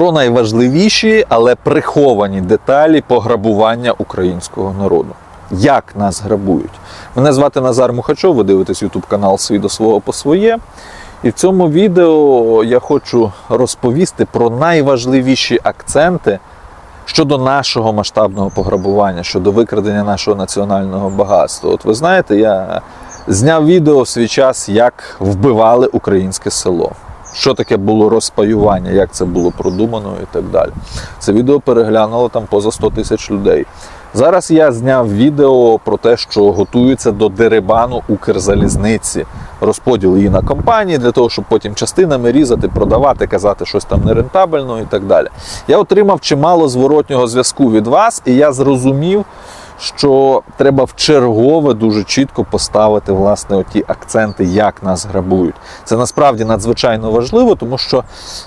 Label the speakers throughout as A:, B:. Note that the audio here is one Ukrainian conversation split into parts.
A: про найважливіші, але приховані деталі пограбування українського народу. Як нас грабують? Мене звати Назар Мухачов, ви дивитесь YouTube канал Свій до свого по своє. І в цьому відео я хочу розповісти про найважливіші акценти щодо нашого масштабного пограбування, щодо викрадення нашого національного багатства. От ви знаєте, я зняв відео в свій час, як вбивали українське село. Що таке було розпаювання, як це було продумано і так далі. Це відео переглянуло там поза 100 тисяч людей. Зараз я зняв відео про те, що готується до дерибану Укрзалізниці, розподіл її на компанії для того, щоб потім частинами різати, продавати, казати щось там нерентабельно і так далі. Я отримав чимало зворотнього зв'язку від вас, і я зрозумів, що треба в чергове дуже чітко поставити власне оті акценти, як нас грабують. Це насправді надзвичайно важливо, тому що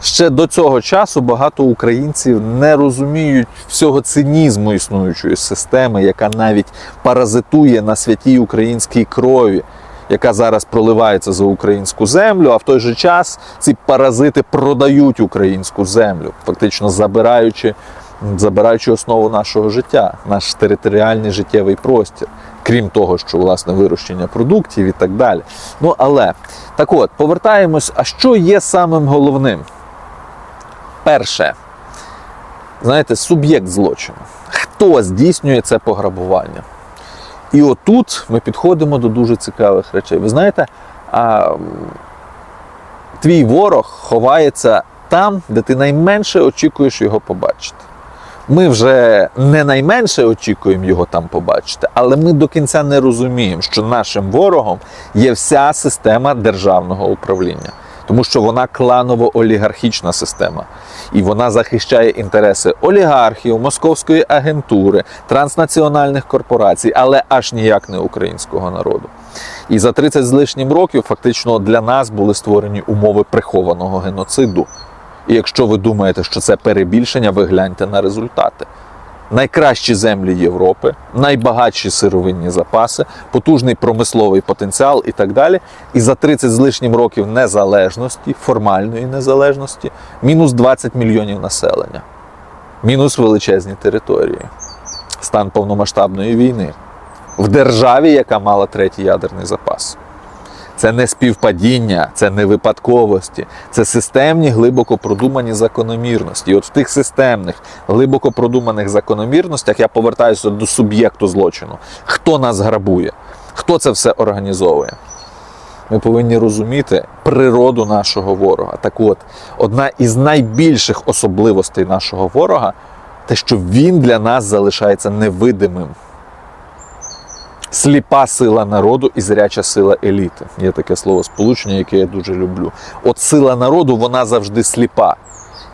A: ще до цього часу багато українців не розуміють всього цинізму існуючої системи, яка навіть паразитує на святій українській крові. Яка зараз проливається за українську землю, а в той же час ці паразити продають українську землю, фактично забираючи забираючи основу нашого життя, наш територіальний життєвий простір, крім того, що власне вирощення продуктів і так далі. Ну але так от, повертаємось, а що є самим головним? Перше, знаєте, суб'єкт злочину. Хто здійснює це пограбування? І отут ми підходимо до дуже цікавих речей. Ви знаєте, а, твій ворог ховається там, де ти найменше очікуєш його побачити. Ми вже не найменше очікуємо його там побачити, але ми до кінця не розуміємо, що нашим ворогом є вся система державного управління, тому що вона кланово-олігархічна система, і вона захищає інтереси олігархів, московської агентури, транснаціональних корпорацій, але аж ніяк не українського народу. І за 30 з лишнім років фактично для нас були створені умови прихованого геноциду. І якщо ви думаєте, що це перебільшення, ви гляньте на результати. Найкращі землі Європи, найбагатші сировинні запаси, потужний промисловий потенціал і так далі. І за 30 з лишнім років незалежності, формальної незалежності, мінус 20 мільйонів населення, мінус величезні території, стан повномасштабної війни в державі, яка мала третій ядерний запас. Це не співпадіння, це не випадковості, це системні, глибоко продумані закономірності. І от в тих системних, глибоко продуманих закономірностях я повертаюся до суб'єкту злочину. Хто нас грабує? Хто це все організовує? Ми повинні розуміти природу нашого ворога. Так от, одна із найбільших особливостей нашого ворога те, що він для нас залишається невидимим сліпа сила народу і зряча сила еліти. Є таке слово сполучення, яке я дуже люблю. От сила народу, вона завжди сліпа.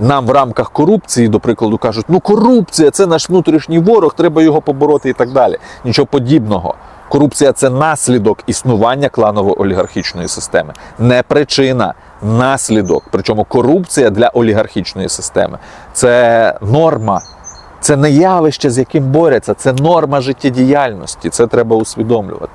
A: Нам в рамках корупції, до прикладу, кажуть, ну корупція це наш внутрішній ворог, треба його побороти і так далі. Нічого подібного. Корупція це наслідок існування кланово-олігархічної системи, не причина, наслідок. Причому корупція для олігархічної системи це норма. Це не явище, з яким борються, це норма життєдіяльності. Це треба усвідомлювати.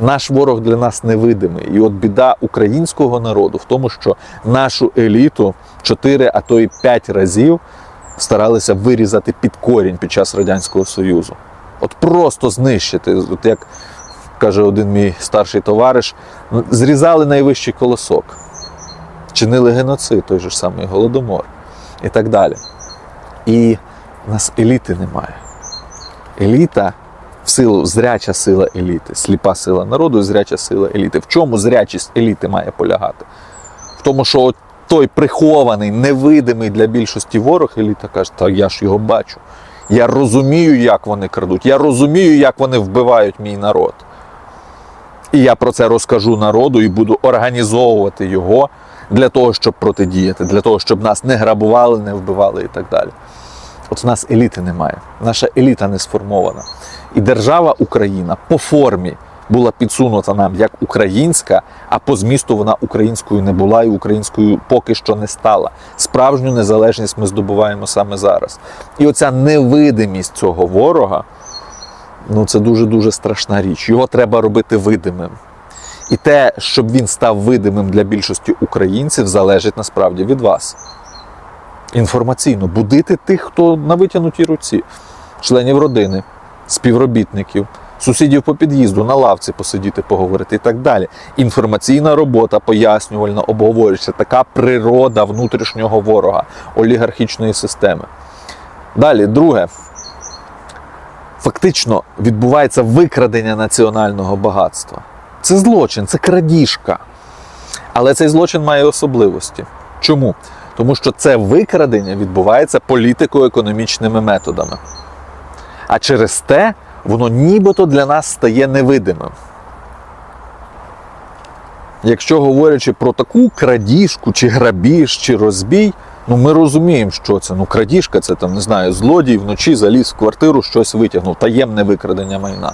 A: Наш ворог для нас невидимий. І от біда українського народу в тому, що нашу еліту 4, а то й 5 разів старалися вирізати під корінь під час Радянського Союзу. От просто знищити. От як каже один мій старший товариш, зрізали найвищий колосок, чинили геноцид, той же самий голодомор і так далі. І у нас еліти немає. Еліта в силу зряча сила еліти, сліпа сила народу, і зряча сила еліти. В чому зрячість еліти має полягати? В тому, що той прихований, невидимий для більшості ворог, еліта каже, та я ж його бачу. Я розумію, як вони крадуть, я розумію, як вони вбивають мій народ. І я про це розкажу народу і буду організовувати його для того, щоб протидіяти, для того, щоб нас не грабували, не вбивали і так далі. От в нас еліти немає, наша еліта не сформована. І держава Україна по формі була підсунута нам як українська, а по змісту вона українською не була і українською поки що не стала. Справжню незалежність ми здобуваємо саме зараз. І оця невидимість цього ворога ну це дуже-дуже страшна річ. Його треба робити видимим. І те, щоб він став видимим для більшості українців, залежить насправді від вас. Інформаційно будити тих, хто на витягнутій руці, членів родини, співробітників, сусідів по під'їзду, на лавці посидіти, поговорити і так далі. Інформаційна робота пояснювальна, обговорюється. Така природа внутрішнього ворога, олігархічної системи. Далі, друге, фактично відбувається викрадення національного багатства. Це злочин, це крадіжка. Але цей злочин має особливості. Чому? Тому що це викрадення відбувається політико-економічними методами. А через те воно нібито для нас стає невидимим. Якщо говорячи про таку крадіжку, чи грабіж, чи розбій, ну ми розуміємо, що це. Ну, крадіжка це там, не знаю, злодій вночі заліз в квартиру, щось витягнув, таємне викрадення майна.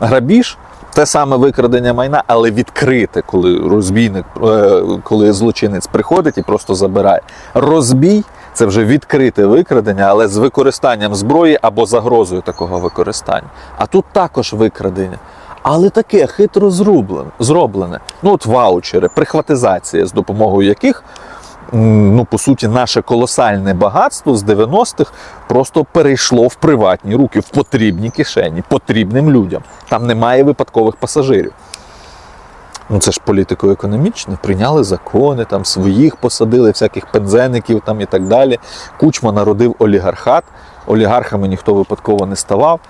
A: Грабіж те саме викрадення майна, але відкрите, коли розбійник, е, коли злочинець приходить і просто забирає. Розбій це вже відкрите викрадення, але з використанням зброї або загрозою такого використання. А тут також викрадення. Але таке хитро зроблене. Ну, от ваучери, прихватизація, з допомогою яких, ну, по суті, наше колосальне багатство з 90-х просто перейшло в приватні руки, в потрібні кишені, потрібним людям. Там немає випадкових пасажирів. Ну це ж політико-економічно, прийняли закони, там своїх посадили, всяких пензеників там і так далі. Кучма народив олігархат, олігархами ніхто випадково не ставав.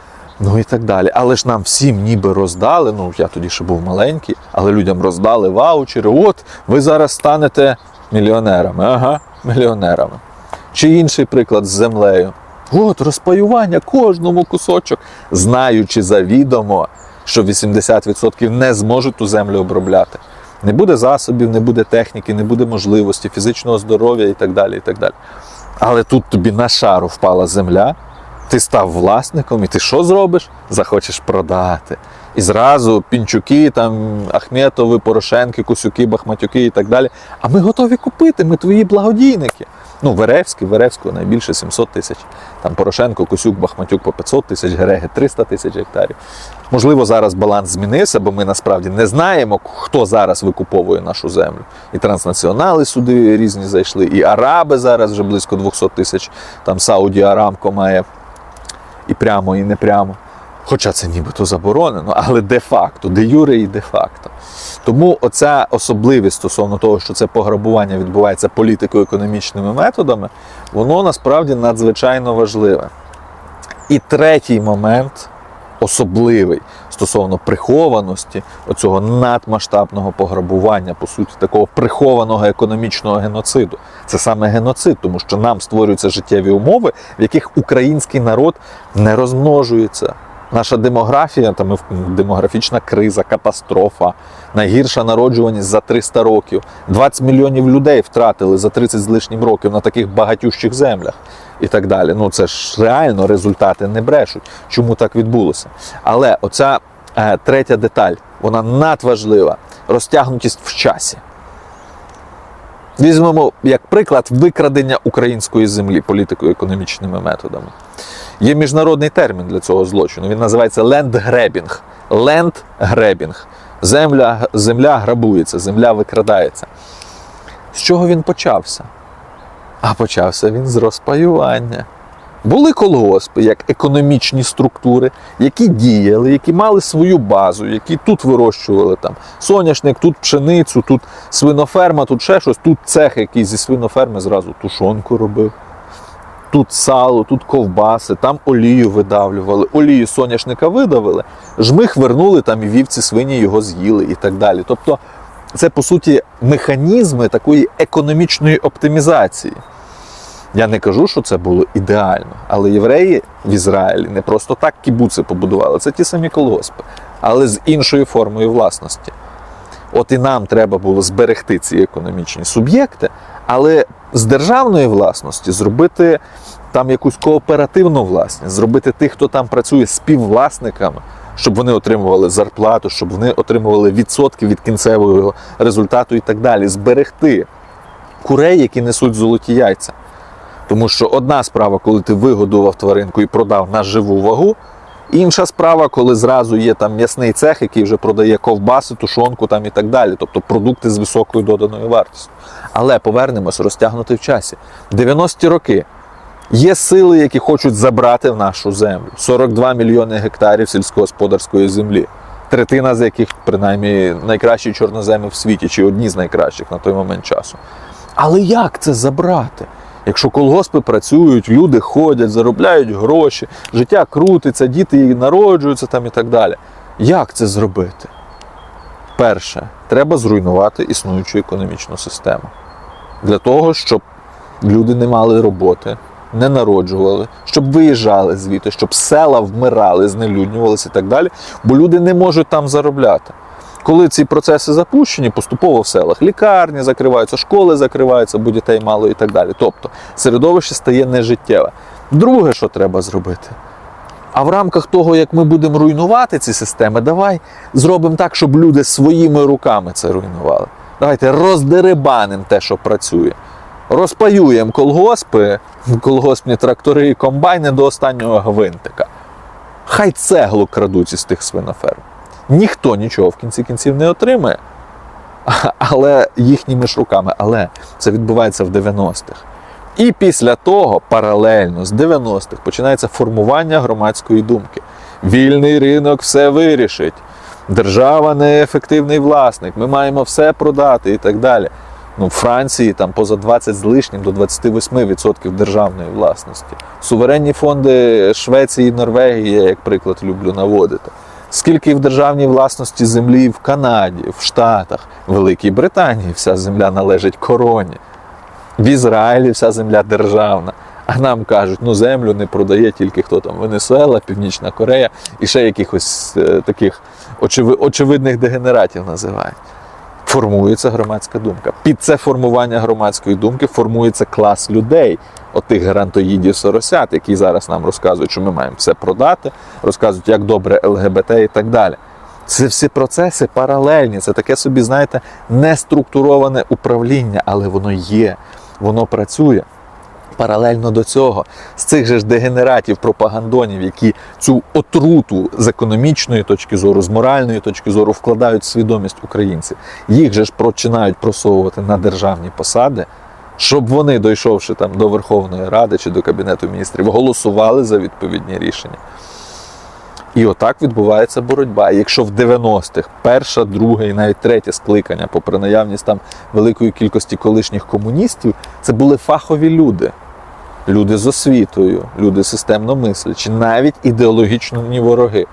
A: Ну і так далі. Але ж нам всім ніби роздали. Ну я тоді ще був маленький, але людям роздали ваучери. От ви зараз станете мільйонерами. Ага, мільйонерами. Чи інший приклад з землею. От розпаювання кожному кусочок, знаючи завідомо, що 80% не зможуть ту землю обробляти. Не буде засобів, не буде техніки, не буде можливості, фізичного здоров'я і так далі. і так далі. Але тут тобі на шару впала земля, ти став власником, і ти що зробиш? Захочеш продати. І зразу пінчуки, там, Ахметови, Порошенки, Косюки, Бахматюки і так далі. А ми готові купити, ми твої благодійники. Ну, Веревський, Веревського найбільше 700 тисяч. Там Порошенко, Косюк, Бахматюк по 500 тисяч, Гереги 300 тисяч гектарів. Можливо, зараз баланс змінився, бо ми насправді не знаємо, хто зараз викуповує нашу землю. І транснаціонали сюди різні зайшли, і араби зараз вже близько 200 тисяч. Там Сауді Арамко має і прямо, і не прямо. Хоча це нібито заборонено, але де-факто, де юре і де-факто. Тому оця особливість стосовно того, що це пограбування відбувається політико-економічними методами, воно насправді надзвичайно важливе. І третій момент, особливий стосовно прихованості оцього надмасштабного пограбування, по суті, такого прихованого економічного геноциду. Це саме геноцид, тому що нам створюються життєві умови, в яких український народ не розмножується. Наша демографія, там демографічна криза, катастрофа, найгірша народжуваність за 300 років. 20 мільйонів людей втратили за 30 з лишнім років на таких багатющих землях і так далі. Ну це ж реально результати не брешуть. Чому так відбулося? Але оця е, третя деталь, вона надважлива. Розтягнутість в часі. Візьмемо як приклад викрадення української землі політико-економічними методами. Є міжнародний термін для цього злочину. Він називається лендгребінг. Лендгребінг. Земля, земля грабується, земля викрадається. З чого він почався? А почався він з розпаювання. Були колгоспи як економічні структури, які діяли, які мали свою базу, які тут вирощували там соняшник, тут пшеницю, тут свиноферма, тут ще щось, тут цех, який зі свиноферми зразу тушонку робив. Тут сало, тут ковбаси, там олію видавлювали, олію соняшника видавили, жмих вернули там і вівці свині його з'їли і так далі. Тобто це по суті механізми такої економічної оптимізації. Я не кажу, що це було ідеально, але євреї в Ізраїлі не просто так кібуци побудували, це ті самі колгоспи, але з іншою формою власності. От і нам треба було зберегти ці економічні суб'єкти, але з державної власності зробити там якусь кооперативну власність, зробити тих, хто там працює співвласниками, щоб вони отримували зарплату, щоб вони отримували відсотки від кінцевого результату і так далі. Зберегти курей, які несуть золоті яйця. Тому що одна справа, коли ти вигодував тваринку і продав на живу вагу, Інша справа, коли зразу є там м'ясний цех, який вже продає ковбаси, тушонку там і так далі, тобто продукти з високою доданою вартістю. Але повернемось розтягнути в часі. 90-ті роки. Є сили, які хочуть забрати в нашу землю 42 мільйони гектарів сільськогосподарської землі, третина з яких, принаймні, найкращі чорноземи в світі, чи одні з найкращих на той момент часу. Але як це забрати? Якщо колгоспи працюють, люди ходять, заробляють гроші, життя крутиться, діти народжуються там і так далі. Як це зробити? Перше, треба зруйнувати існуючу економічну систему. Для того, щоб люди не мали роботи, не народжували, щоб виїжджали звідти, щоб села вмирали, знелюднювалися і так далі, бо люди не можуть там заробляти. Коли ці процеси запущені, поступово в селах лікарні закриваються, школи закриваються, бо дітей мало і так далі. Тобто середовище стає нежиттєве. Друге, що треба зробити. А в рамках того, як ми будемо руйнувати ці системи, давай зробимо так, щоб люди своїми руками це руйнували. Давайте роздеребанимо те, що працює. Розпаюємо колгоспи, колгоспні трактори і комбайни до останнього гвинтика. Хай цеглу крадуть із тих свиноферм. Ніхто нічого в кінці кінців не отримає, але їхніми ж руками. Але це відбувається в 90-х. І після того, паралельно з 90-х, починається формування громадської думки. Вільний ринок все вирішить. Держава неефективний власник, ми маємо все продати і так далі. Ну, в Франції там поза 20 з лишнім до 28% державної власності. Суверенні фонди Швеції і Норвегії, я як приклад люблю наводити. Скільки в державній власності землі в Канаді, в Штатах, в Великій Британії вся земля належить короні. В Ізраїлі вся земля державна. А нам кажуть, ну землю не продає тільки хто там Венесуела, Північна Корея і ще якихось е, таких очеви- очевидних дегенератів називають. Формується громадська думка. Під це формування громадської думки формується клас людей, отих грантоїдів соросят, які зараз нам розказують, що ми маємо все продати, розказують, як добре ЛГБТ і так далі. Це всі процеси паралельні. Це таке собі, знаєте, неструктуроване управління, але воно є, воно працює. Паралельно до цього, з цих же ж дегенератів, пропагандонів, які цю отруту з економічної точки зору, з моральної точки зору вкладають в свідомість українців, їх же ж починають просовувати на державні посади, щоб вони, дійшовши там до Верховної Ради чи до Кабінету міністрів, голосували за відповідні рішення. І отак відбувається боротьба. Якщо в 90-х перша, друге і навіть третє скликання, попри наявність там великої кількості колишніх комуністів, це були фахові люди. Люди з освітою, люди системно мислячі, навіть ідеологічні вороги.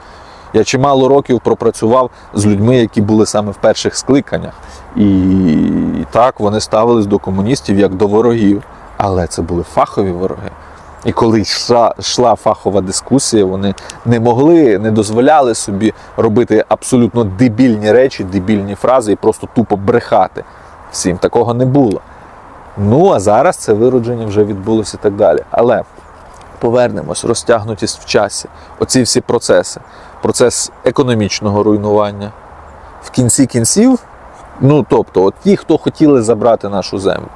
A: Я чимало років пропрацював з людьми, які були саме в перших скликаннях. І так вони ставились до комуністів як до ворогів. Але це були фахові вороги. І коли йшла, йшла фахова дискусія, вони не могли, не дозволяли собі робити абсолютно дебільні речі, дебільні фрази і просто тупо брехати всім. Такого не було. Ну а зараз це виродження вже відбулося і так далі. Але повернемось, розтягнутість в часі. Оці всі процеси. Процес економічного руйнування. В кінці кінців, ну тобто, от ті, хто хотіли забрати нашу землю.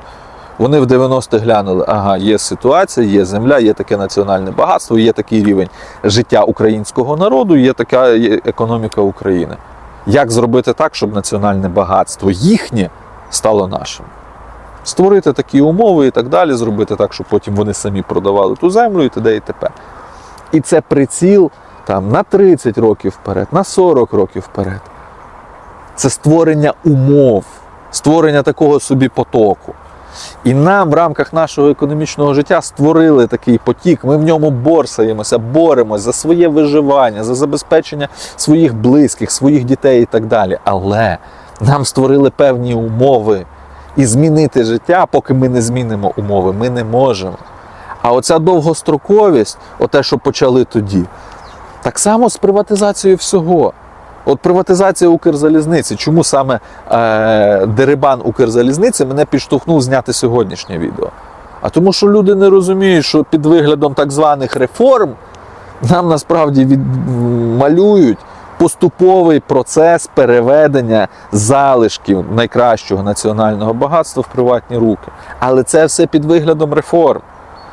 A: Вони в 90-х глянули, ага, є ситуація, є земля, є таке національне багатство, є такий рівень життя українського народу, є така економіка України. Як зробити так, щоб національне багатство їхнє стало нашим? Створити такі умови і так далі, зробити так, щоб потім вони самі продавали ту землю і т.д. і т.п. І це приціл там, на 30 років вперед, на 40 років вперед. Це створення умов, створення такого собі потоку. І нам в рамках нашого економічного життя створили такий потік. Ми в ньому борсаємося, боремось за своє виживання, за забезпечення своїх близьких, своїх дітей і так далі. Але нам створили певні умови. І змінити життя, поки ми не змінимо умови, ми не можемо. А оця довгостроковість, оте, що почали тоді, так само з приватизацією всього. От приватизація Укрзалізниці. Чому саме е, дерибан Укрзалізниці мене підштовхнув зняти сьогоднішнє відео? А тому, що люди не розуміють, що під виглядом так званих реформ нам насправді від... малюють поступовий процес переведення залишків найкращого національного багатства в приватні руки. Але це все під виглядом реформ.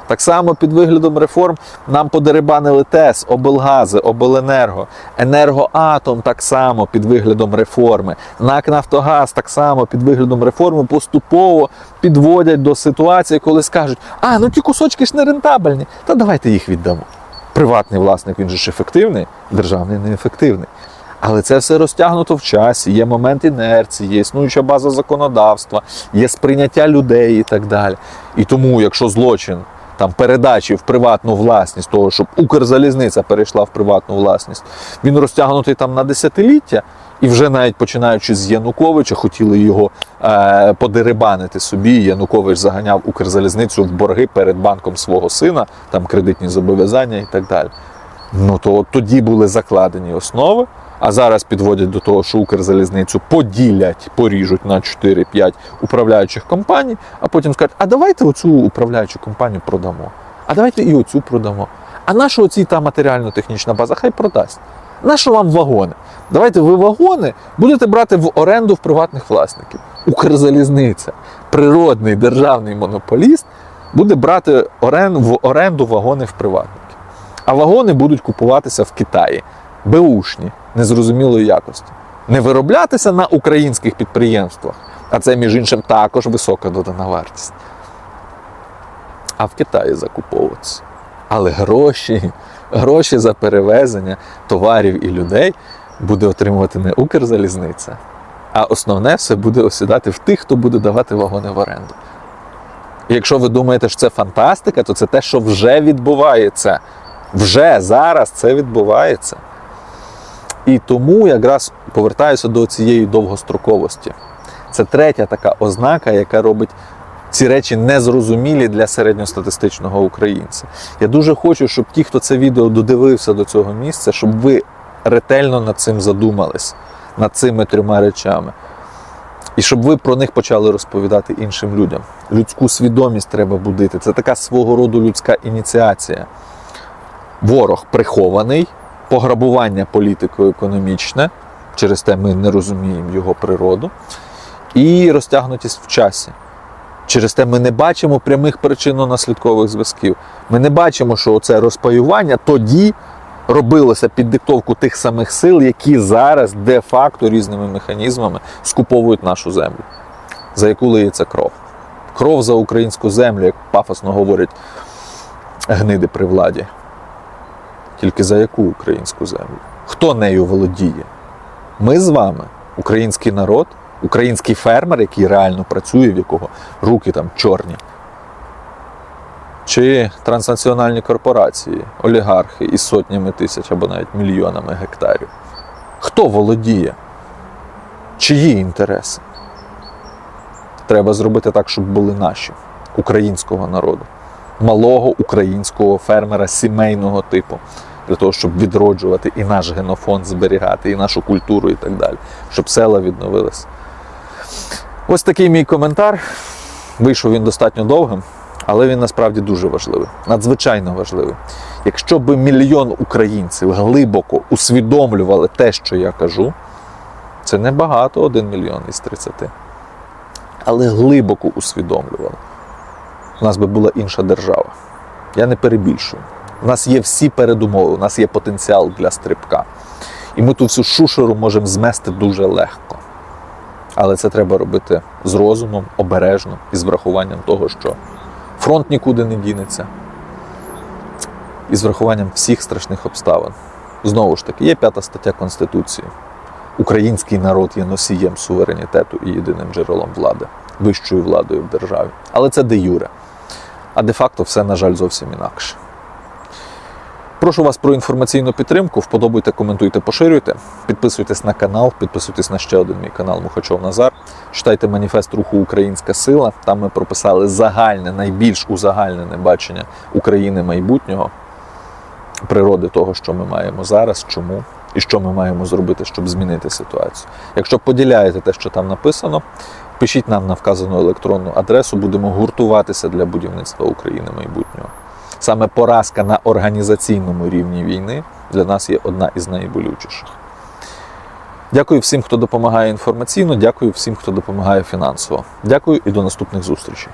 A: Так само під виглядом реформ нам подерибанили ТЕС, облгази, обленерго, енергоатом так само під виглядом реформи, НАК Нафтогаз так само під виглядом реформи поступово підводять до ситуації, коли скажуть: а ну ті кусочки ж не рентабельні, та давайте їх віддамо. Приватний власник він же ж ефективний, державний неефективний. Але це все розтягнуто в часі, є момент інерції, є існуюча база законодавства, є сприйняття людей і так далі. І тому, якщо злочин там передачі в приватну власність, того, щоб Укрзалізниця перейшла в приватну власність, він розтягнутий там на десятиліття, і вже навіть починаючи з Януковича, хотіли його е, подерибанити собі. Янукович заганяв Укрзалізницю в борги перед банком свого сина, там кредитні зобов'язання і так далі. Ну то от тоді були закладені основи. А зараз підводять до того, що Укрзалізницю поділять, поріжуть на 4-5 управляючих компаній, а потім скажуть, а давайте оцю управляючу компанію продамо. А давайте і оцю продамо. А наша оці та матеріально-технічна база хай продасть. Нащо вам вагони? Давайте ви вагони будете брати в оренду в приватних власників. Укрзалізниця, природний державний монополіст, буде брати в оренду вагони в приватників. А вагони будуть купуватися в Китаї, беушні, незрозумілої якості. Не вироблятися на українських підприємствах, а це, між іншим, також висока додана вартість. А в Китаї закуповуватися. Але гроші, гроші за перевезення товарів і людей буде отримувати не Укрзалізниця, а основне все буде осідати в тих, хто буде давати вагони в оренду. Якщо ви думаєте, що це фантастика, то це те, що вже відбувається. Вже зараз це відбувається. І тому якраз повертаюся до цієї довгостроковості. Це третя така ознака, яка робить ці речі незрозумілі для середньостатистичного українця. Я дуже хочу, щоб ті, хто це відео додивився до цього місця, щоб ви ретельно над цим задумались, над цими трьома речами. І щоб ви про них почали розповідати іншим людям. Людську свідомість треба будити. Це така свого роду людська ініціація. Ворог прихований, пограбування політико-економічне, через те ми не розуміємо його природу, і розтягнутість в часі. Через те ми не бачимо прямих причинно-наслідкових зв'язків. Ми не бачимо, що це розпаювання тоді робилося під диктовку тих самих сил, які зараз де-факто різними механізмами скуповують нашу землю, за яку лиється кров. Кров за українську землю, як пафосно говорять гниди при владі. Тільки за яку українську землю? Хто нею володіє? Ми з вами, український народ, український фермер, який реально працює, в якого руки там чорні. Чи транснаціональні корпорації, олігархи із сотнями тисяч або навіть мільйонами гектарів. Хто володіє? Чиї інтереси? Треба зробити так, щоб були наші, українського народу, малого українського фермера сімейного типу, для того, щоб відроджувати і наш генофонд зберігати, і нашу культуру, і так далі, щоб села відновились. Ось такий мій коментар. Вийшов він достатньо довгим, але він насправді дуже важливий, надзвичайно важливий. Якщо б мільйон українців глибоко усвідомлювали те, що я кажу, це не багато, один мільйон із 30. Але глибоко усвідомлювали. У нас би була інша держава. Я не перебільшую. У нас є всі передумови, у нас є потенціал для стрибка. І ми ту всю шушеру можемо змести дуже легко. Але це треба робити з розумом, обережно і з врахуванням того, що фронт нікуди не дінеться. І з врахуванням всіх страшних обставин. Знову ж таки, є п'ята стаття Конституції. Український народ є носієм суверенітету і єдиним джерелом влади, вищою владою в державі. Але це де юре. А де-факто все, на жаль, зовсім інакше. Прошу вас про інформаційну підтримку. Вподобайте, коментуйте, поширюйте. Підписуйтесь на канал, підписуйтесь на ще один мій канал Мухачов Назар. Читайте маніфест руху Українська сила. Там ми прописали загальне, найбільш узагальнене бачення України майбутнього, природи того, що ми маємо зараз, чому і що ми маємо зробити, щоб змінити ситуацію. Якщо поділяєте те, що там написано, пишіть нам на вказану електронну адресу. Будемо гуртуватися для будівництва України майбутнього. Саме поразка на організаційному рівні війни для нас є одна із найболючіших. Дякую всім, хто допомагає інформаційно, дякую всім, хто допомагає фінансово. Дякую і до наступних зустрічей.